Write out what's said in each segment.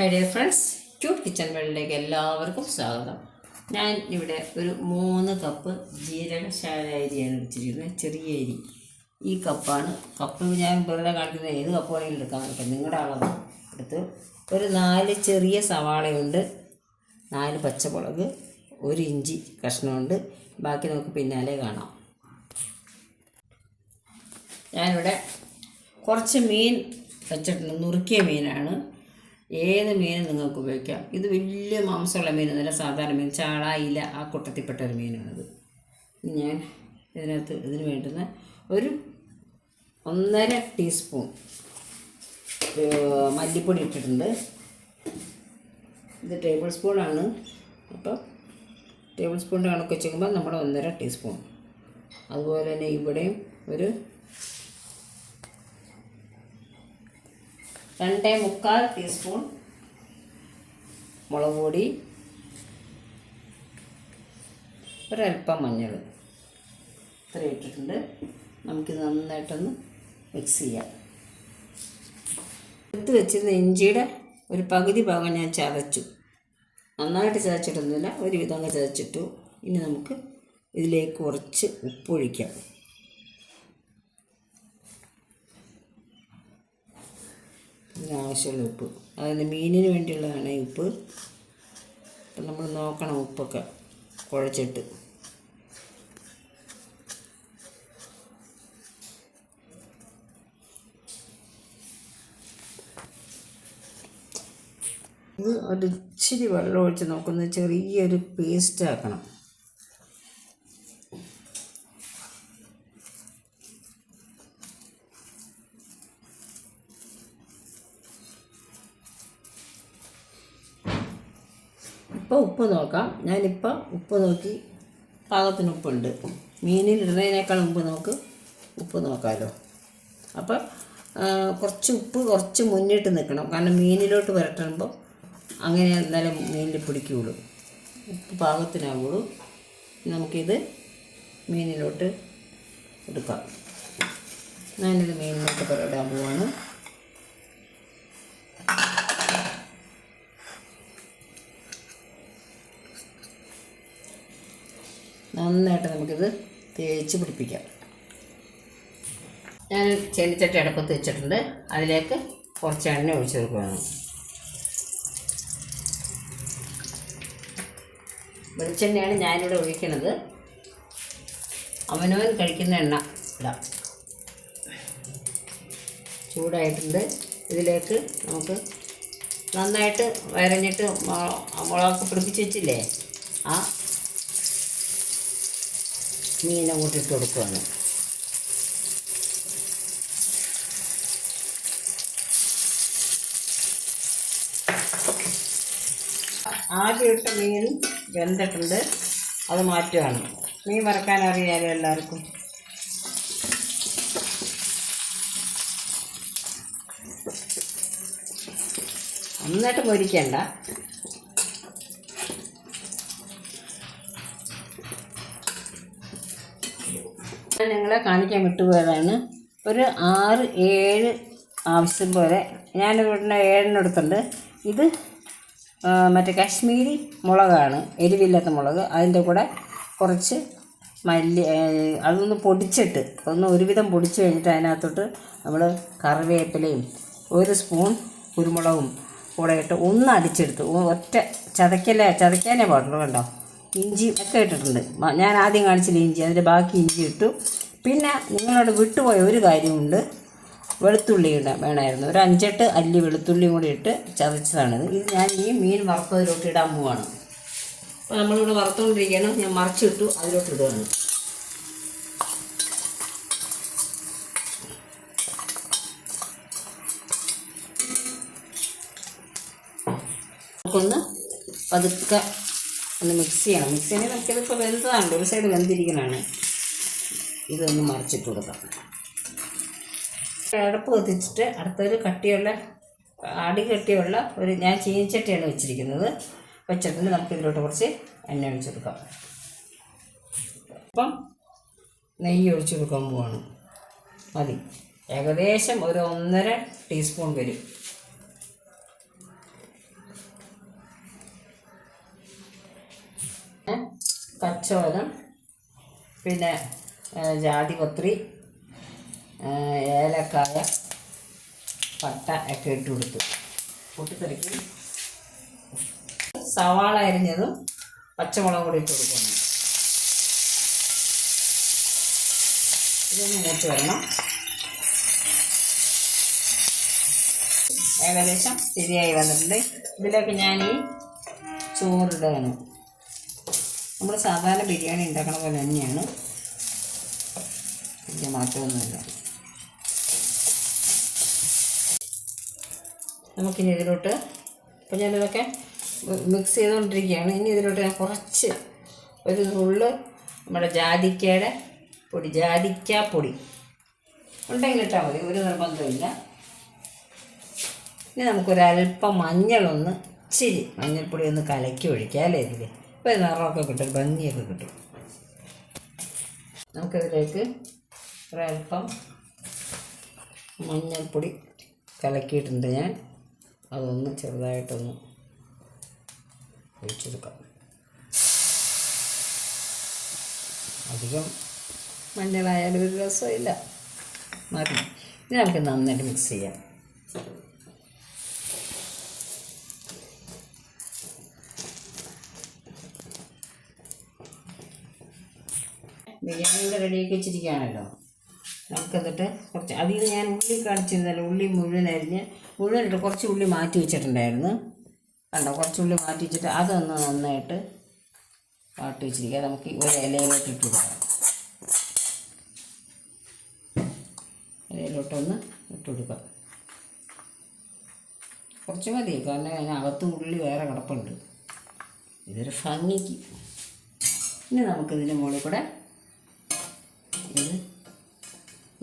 Hi dear friends cute kitchen വേൾഡിലേക്ക് എല്ലാവർക്കും സ്വാഗതം. ഞാൻ ഇവിടെ ഒരു മൂന്ന് കപ്പ് ജീരകശാല അരിയാണ് വെച്ചിരിക്കുന്നത്. ചെറിയ അരി. ഈ കപ്പാണ്. കപ്പ് ഞാൻ വെറുതെ കാണിക്കുന്നത് ഏത് കപ്പ് വേണമെങ്കിലും എടുക്കാൻ പറ്റും നിങ്ങളുടെ അളവ് എടുത്ത് ഒരു നാല് ചെറിയ സവാളയുണ്ട്. നാല് പച്ചമുളക് ഒരു ഇഞ്ചി കഷ്ണമുണ്ട്. ബാക്കി നമുക്ക് പിന്നാലെ കാണാം. ഞാനിവിടെ കുറച്ച് മീൻ വെച്ചിട്ടുണ്ട്. നുറുക്കിയ മീനാണ്. ഏത് മീനും നിങ്ങൾക്ക് ഉപയോഗിക്കാം? ഇത് വലിയ മാംസമുള്ള മീനൊന്നുമല്ല സാധാരണ മീൻ. ചാള ഇല ആ കൂട്ടത്തിൽപ്പെട്ട ഒരു മീനാണിത്. ഞാൻ ഇതിനകത്ത് ഇതിന് വേണ്ടുന്ന ഒരു ഒന്നര ടീസ്പൂൺ മല്ലിപ്പൊടി ഇട്ടിട്ടുണ്ട്. ഇത് ടേബിൾ സ്പൂണാണ് അപ്പോൾ ടേബിൾ സ്പൂണിന്റെ കണക്ക് വെച്ചേക്കുമ്പോൾ നമ്മുടെ ഒന്നര ടീസ്പൂൺ. അതുപോലെ തന്നെ ഇവിടെയും ഒരു രണ്ടേ മുക്കാൽ ടീസ്പൂൺ മുളക് പൊടി ഒരൽപ്പം മഞ്ഞൾ. ഇത്ര ഇട്ടിട്ടുണ്ട്. നമുക്കിത് നന്നായിട്ടൊന്ന് മിക്സ് ചെയ്യാം. എടുത്ത് വെച്ചിരുന്ന ഇഞ്ചിയുടെ ഒരു പകുതി ഭാഗം ഞാൻ ചതച്ചു. നന്നായിട്ട് ചതച്ചിട്ടൊന്നുമില്ല ഒരു വിധം അങ്ങ് ചതച്ചിട്ടു. ഇനി നമുക്ക് ഇതിലേക്ക് കുറച്ച് ഉപ്പൊഴിക്കാം. ഇതിനാവശ്യമുള്ള ഉപ്പ്. അതായത് മീനിന് വേണ്ടിയുള്ളതാണ് ഉപ്പ്. അപ്പം നമ്മൾ നോക്കണം ഉപ്പൊക്കെ കുഴച്ചിട്ട്. ഇത് ഒരിച്ചിരി വെള്ളം ഒഴിച്ച് നോക്കുന്ന ചെറിയൊരു പേസ്റ്റ് ആക്കണം ഇപ്പോൾ ഉപ്പ് നോക്കാം. ഞാനിപ്പോൾ ഉപ്പ് നോക്കി പാകത്തിന് ഉപ്പുണ്ട് മീനിൽ ഇടുന്നതിനേക്കാൾ മുമ്പ് നമുക്ക് ഉപ്പ് നോക്കാമല്ലോ അപ്പോൾ കുറച്ച് ഉപ്പ് കുറച്ച് മുന്നിട്ട് നിൽക്കണം. കാരണം മീനിലോട്ട് പുരട്ടുമ്പോൾ അങ്ങനെ എന്തായാലും മീനിൽ പിടിക്കുകയുള്ളൂ. ഉപ്പ് പാകത്തിനാവുള്ളൂ. നമുക്കിത് മീനിലോട്ട് എടുക്കാം. ഞാനിത് മീനിലോട്ട് പുരടാൻ പോവാണ്. നന്നായിട്ട് നമുക്കിത് തേച്ച് പിടിപ്പിക്കാം. ഞാൻ ചെല്ലിച്ചട്ടി അടുപ്പത്ത് വെച്ചിട്ടുണ്ട്. അതിലേക്ക് കുറച്ച് എണ്ണ ഒഴിച്ചു കൊടുക്കുകയാണ്. വെളിച്ചെണ്ണയാണ് ഞാനിവിടെ ഒഴിക്കുന്നത് അവനവൻ കഴിക്കുന്ന എണ്ണ ഇടാം ചൂടായിട്ടുണ്ട്. ഇതിലേക്ക് നമുക്ക് നന്നായിട്ട് വരഞ്ഞിട്ട് മുളക് പിടിപ്പിച്ച് വെച്ചില്ലേ? ആ മീൻ കൂട്ടിട്ട് കൊടുക്കുകയാണ് ആദ്യം ഇട്ട മീൻ വെന്തിട്ടുണ്ട്. അത് മാറ്റുകയാണ് മീൻ വറക്കാൻ അറിയാലോ എല്ലാവർക്കും. നന്നായിട്ട് പൊരിക്കണ്ട. ഞാൻ നിങ്ങളെ കാണിക്കാൻ വിട്ടുപോയതാണ്. ഒരു ആറ് ഏഴ് ആവശ്യം പോലെ. ഞാനിവിടെ ഏഴെണ്ണെടുത്തുണ്ട് ഇത് മറ്റേ കാശ്മീരി മുളകാണ് എരിവില്ലാത്ത മുളക്. അതിന്റെ കൂടെ കുറച്ച് മല്ലി അതൊന്ന് പൊടിച്ചിട്ട് ഒന്ന് ഒരുവിധം പൊടിച്ച് കഴിഞ്ഞിട്ട് അതിനകത്തോട്ട് നമ്മൾ കറിവേപ്പിലയും ഒരു സ്പൂൺ കുരുമുളകും കൂടെ ഇട്ട് ഒന്ന് അടിച്ചെടുത്ത്. ഒറ്റ ചതയ്ക്കല്ലേ ചതയ്ക്കാനേ പാടുള്ളൂ കണ്ടോ? ഇഞ്ചി ഒക്കെ ഇട്ടിട്ടുണ്ട്. ഞാൻ ആദ്യം കാണിച്ചില്ല ഇഞ്ചി അതിന്റെ ബാക്കി ഇഞ്ചി ഇട്ടു. പിന്നെ നിങ്ങളോട് വിട്ടുപോയ ഒരു കാര്യമുണ്ട്. വെളുത്തുള്ളി ഇടാൻ വേണമായിരുന്നു. ഒരു അഞ്ചെട്ട് അല്ലി വെളുത്തുള്ളിയും കൂടി ഇട്ട് ചതച്ചതാണിത് ഇത് ഞാൻ ഈ മീൻ വറുത്തതിലോട്ട് ഇടാൻ പോവാണ്. അപ്പോൾ നമ്മളിവിടെ വറുത്തുകൊണ്ടിരിക്കുകയാണ് ഞാൻ മറിച്ചിട്ടു അതിലോട്ട് ഇടുകയാണ് നമുക്കൊന്ന് പതുക്കെ ഒന്ന് മിക്സ് ചെയ്യണം. മിക്സ് ചെയ്യണമെങ്കിൽ നമുക്കിതിപ്പോൾ വെന്തതാണ് ഒരു സൈഡ് വെന്തിരിക്കണതാണ് ഇതൊന്ന് മറിച്ചിട്ട് കൊടുക്കാം. അടപ്പ് കത്തിച്ചിട്ട് അടുത്തൊരു കട്ടിയുള്ള അടി കട്ടിയുള്ള ഒരു ഞാൻ ചീനിച്ചട്ടിയാണ് വെച്ചിരിക്കുന്നത്. വെച്ചിട്ടുണ്ട്. നമുക്ക് ഇതിലോട്ട് കുറച്ച് എണ്ണ ഒഴിച്ച് കൊടുക്കാം. അപ്പം നെയ്യ് ഒഴിച്ച് കൊടുക്കാൻ പോവാണ്. മതി. ഏകദേശം ഒരു ഒന്നര ടീസ്പൂൺ വരും. അച്ചോലം പിന്നെ ജാതിപത്രി ഏലക്കായ പട്ട ഒക്കെ ഇട്ട് കൊടുത്തു. പൊട്ടിത്തെറിക്കി. സവാള അരിഞ്ഞതും പച്ചമുളകും കൂടി ഇട്ട് കൊടുക്കണം ഇതൊന്ന് മൂത്ത് വരണം. ഏകദേശം ശരിയായി വന്നിട്ടുണ്ട്. ഇതിലേക്ക് ഞാൻ ഈ ചോറിടുകയാണ് നമ്മൾ സാധാരണ ബിരിയാണി ഉണ്ടാക്കണ പോലെ തന്നെയാണ്. വലിയ മാറ്റമൊന്നുമില്ല. നമുക്കിനി ഇതിലോട്ട് ഇപ്പം ഞാനിതൊക്കെ മിക്സ് ചെയ്തുകൊണ്ടിരിക്കുകയാണ്. ഇനി ഇതിലോട്ട് ഞാൻ കുറച്ച് ഒരു നുള്ള് നമ്മുടെ ജാതിക്കയുടെ പൊടി ജാതിക്ക പൊടി. ഉണ്ടെങ്കിൽ ഇട്ടാൽ മതി ഒരു നിർബന്ധമില്ല ഇനി നമുക്കൊരല്പം മഞ്ഞളൊന്ന് ഇച്ചിരി മഞ്ഞൾപ്പൊടി ഒന്ന് കലക്കി ഒഴിക്കാം അല്ലേ ഇതിൽ ഇപ്പോൾ നിറമൊക്കെ കിട്ടും ഭംഗിയൊക്കെ കിട്ടും. നമുക്കിതിലേക്ക് ഒരൽപ്പം മഞ്ഞൾപ്പൊടി കലക്കിയിട്ടുണ്ട് ഞാൻ. അതൊന്ന് ചെറുതായിട്ടൊന്ന് ഒഴിച്ചെടുക്കാം. അധികം മഞ്ഞളായാലും ഒരു രസമില്ല മാറി ഇനി നമുക്ക് നന്നായിട്ട് മിക്സ് ചെയ്യാം. ബിരിയാണി ഇവിടെ റെഡിയാക്കി വെച്ചിരിക്കുകയാണല്ലോ. നമുക്കെന്നിട്ട് കുറച്ച് അതിൽ ഞാൻ ഉള്ളി കാണിച്ചിരുന്നല്ലോ ഉള്ളി മുഴുവൻ അരിഞ്ഞ് മുഴുവനിട്ട് കുറച്ച് ഉള്ളി മാറ്റി വെച്ചിട്ടുണ്ടായിരുന്നു. കണ്ടോ കുറച്ച് ഉള്ളി മാറ്റി വെച്ചിട്ട് അതൊന്ന് നന്നായിട്ട് വാട്ടി വെച്ചിരിക്കുക. നമുക്ക് ഒരു ഇലയിലോട്ട് ഇട്ട് കൊടുക്കാം. ഇലയിലോട്ടൊന്ന് ഇട്ട് കൊടുക്കാം. കുറച്ച് മതി കാരണം അതിനകത്ത് ഉള്ളി വേറെ കിടപ്പുണ്ട്. ഇതൊരു ഭംഗിക്ക്. ഇനി നമുക്കിതിന്റെ മുകളിൽ കൂടെ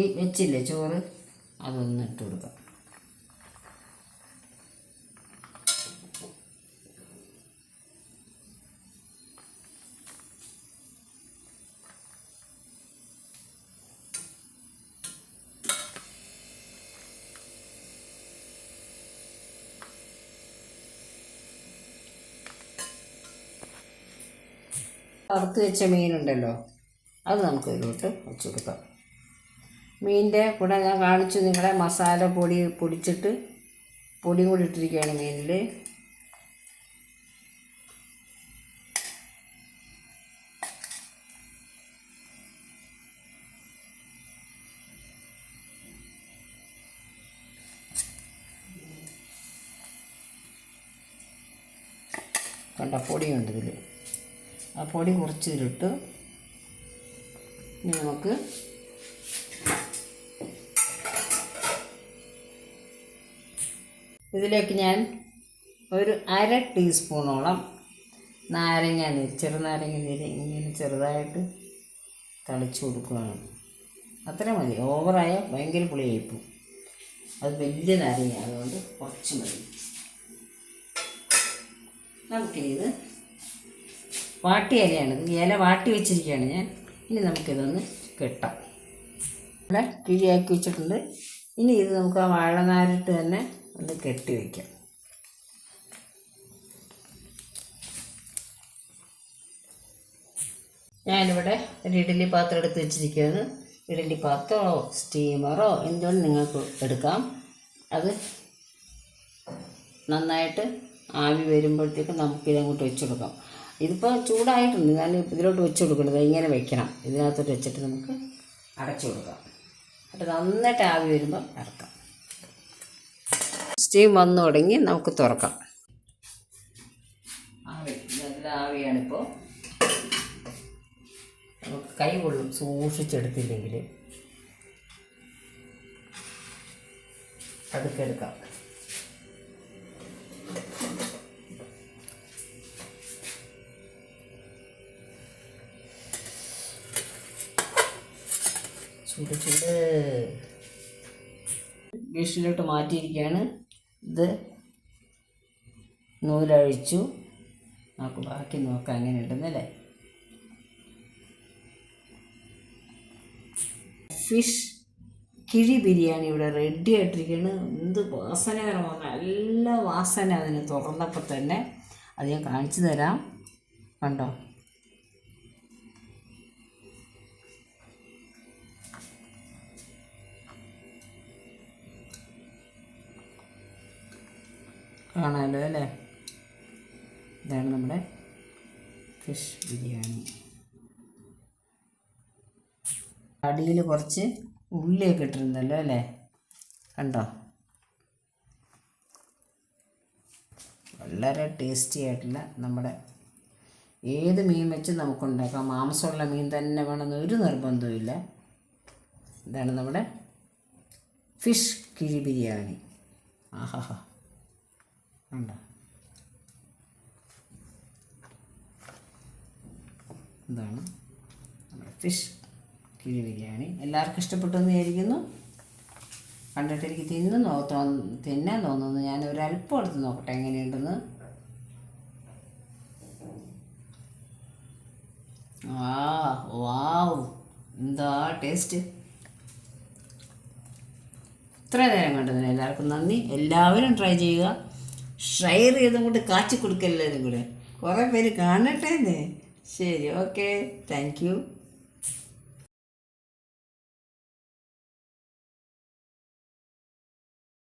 ഈ വെച്ചില്ലേ ചോറ്? അതൊന്ന് ഇട്ട് കൊടുക്കാം. വറുത്ത് വെച്ച മീനുണ്ടല്ലോ അത് നമുക്ക് ഇതിലോട്ട് വെച്ച് കൊടുക്കാം. മീനിന്റെ കൂടെ ഞാൻ കാണിച്ചു നിങ്ങളെ മസാല പൊടി പൊടിച്ചിട്ട് പൊടിയും കൂടി ഇട്ടിരിക്കുകയാണ് മീനിൽ കണ്ട പൊടിയുണ്ട് ഇതിൽ ആ പൊടി കുറച്ച് ഇതിലിട്ട് ഇനി നമുക്ക് ഇതിലേക്ക് ഞാൻ ഒരു അര ടീസ്പൂണോളം നാരങ്ങ നീര് ചെറുനാരങ്ങ നീര് ഇങ്ങനെ ചെറുതായിട്ട് തളിച്ചു കൊടുക്കുകയാണ്. അത്ര മതി. ഓവറായ ഭയങ്കര പുളിയായിപ്പോൾ അത് വലിയ നാരങ്ങ അതുകൊണ്ട് കുറച്ച് മതി. നമുക്കിത് വാട്ടി ഇലയാണ് ഇല വാട്ടി വെച്ചിരിക്കുകയാണ് ഞാൻ. ഇനി നമുക്കിതൊന്ന് കെട്ടാം. ഇവിടെ കിഴിയാക്കി വെച്ചിട്ടുണ്ട്. ഇനി ഇത് നമുക്ക് ആ വാഴനാരിട്ട് തന്നെ ഒന്ന് കെട്ടി വയ്ക്കാം ഞാനിവിടെ ഒരു ഇഡ്ഡലി പാത്രം എടുത്ത് വെച്ചിരിക്കുകയാണ് ഇഡ്ഡലി പാത്രമോ സ്റ്റീമറോ എന്തുകൊണ്ട് നിങ്ങൾക്ക് എടുക്കാം? അത് നന്നായിട്ട് ആവി വരുമ്പോഴത്തേക്കും നമുക്ക് ഇതങ്ങോട്ട് വെച്ച് കൊടുക്കാം. ഇതിപ്പോൾ ചൂടായിട്ടുണ്ട്. ഞാൻ ഇതിലോട്ട് വെച്ച് കൊടുക്കുന്നത് ഇങ്ങനെ വെക്കണം. ഇതിനകത്തോട്ട് വെച്ചിട്ട് നമുക്ക് അടച്ചു കൊടുക്കാം. എന്നിട്ട് നന്നായിട്ട് ആവി വരുമ്പോൾ ഇറക്കാം സ്റ്റീം വന്നു തുടങ്ങി നമുക്ക് തുറക്കാം. ആവിയാണിപ്പോൾ നമുക്ക് കൈ കൊള്ളും. സൂക്ഷിച്ചെടുത്തില്ലെങ്കിൽ അടുക്കെടുക്കാം ചൂട് ചൂട്. ഡിഷിലോട്ട് മാറ്റിയിരിക്കുകയാണ്. ഇത് നൂലഴിച്ചു. നമുക്ക് ബാക്കി നോക്കാം അങ്ങനെ ഉണ്ടെന്നല്ലേ ഫിഷ് കിഴി ബിരിയാണി ഇവിടെ റെഡി ആയിട്ടിരിക്കുകയാണ് എന്ത് വാസനകരമാണ്. നല്ല വാസന അതിന് തുറന്നപ്പോൾ തന്നെ. അത് ഞാൻ കാണിച്ചു തരാം. കണ്ടോ? കാണാമല്ലോ അല്ലേ? ഇതാണ് നമ്മുടെ ഫിഷ് ബിരിയാണി. അടിയിൽ കുറച്ച് ഉള്ളിയൊക്കെ ഇട്ടിരുന്നല്ലോ അല്ലേ? കണ്ടോ? വളരെ ടേസ്റ്റി ആയിട്ടുള്ള നമ്മുടെ ഏത് മീൻ വെച്ച് നമുക്കുണ്ടാക്കാം. മാംസമുള്ള മീൻ തന്നെ വേണമെന്ന് ഒരു നിർബന്ധവുമില്ല. ഇതാണ് നമ്മുടെ ഫിഷ് കിഴി ബിരിയാണി. ആഹാ ഉണ്ടോ? ഇതാണ് നമ്മുടെ ഫിഷ് കിഴി ബിരിയാണി. എല്ലാവർക്കും ഇഷ്ടപ്പെട്ടെന്ന് വിചാരിക്കുന്നു. കണ്ടിട്ട് എനിക്ക് തിന്നു നോ തിന്നാൻ തോന്നുന്നു. ഞാൻ ഒരല്പം എടുത്ത് നോക്കട്ടെ എങ്ങനെയുണ്ടെന്ന്. ആ വാവ്. എന്താ ടേസ്റ്റ് ഇത്ര നേരം കണ്ടതിന് എല്ലാവർക്കും നന്ദി. എല്ലാവരും ട്രൈ ചെയ്യുക. ഷെയർ ചെയ്തും കൊണ്ട് കാച്ചി കൊടുക്കല്ലേ കൂടെ കുറേ പേര് കാണട്ടെ ശരി ഓക്കെ. Thank you.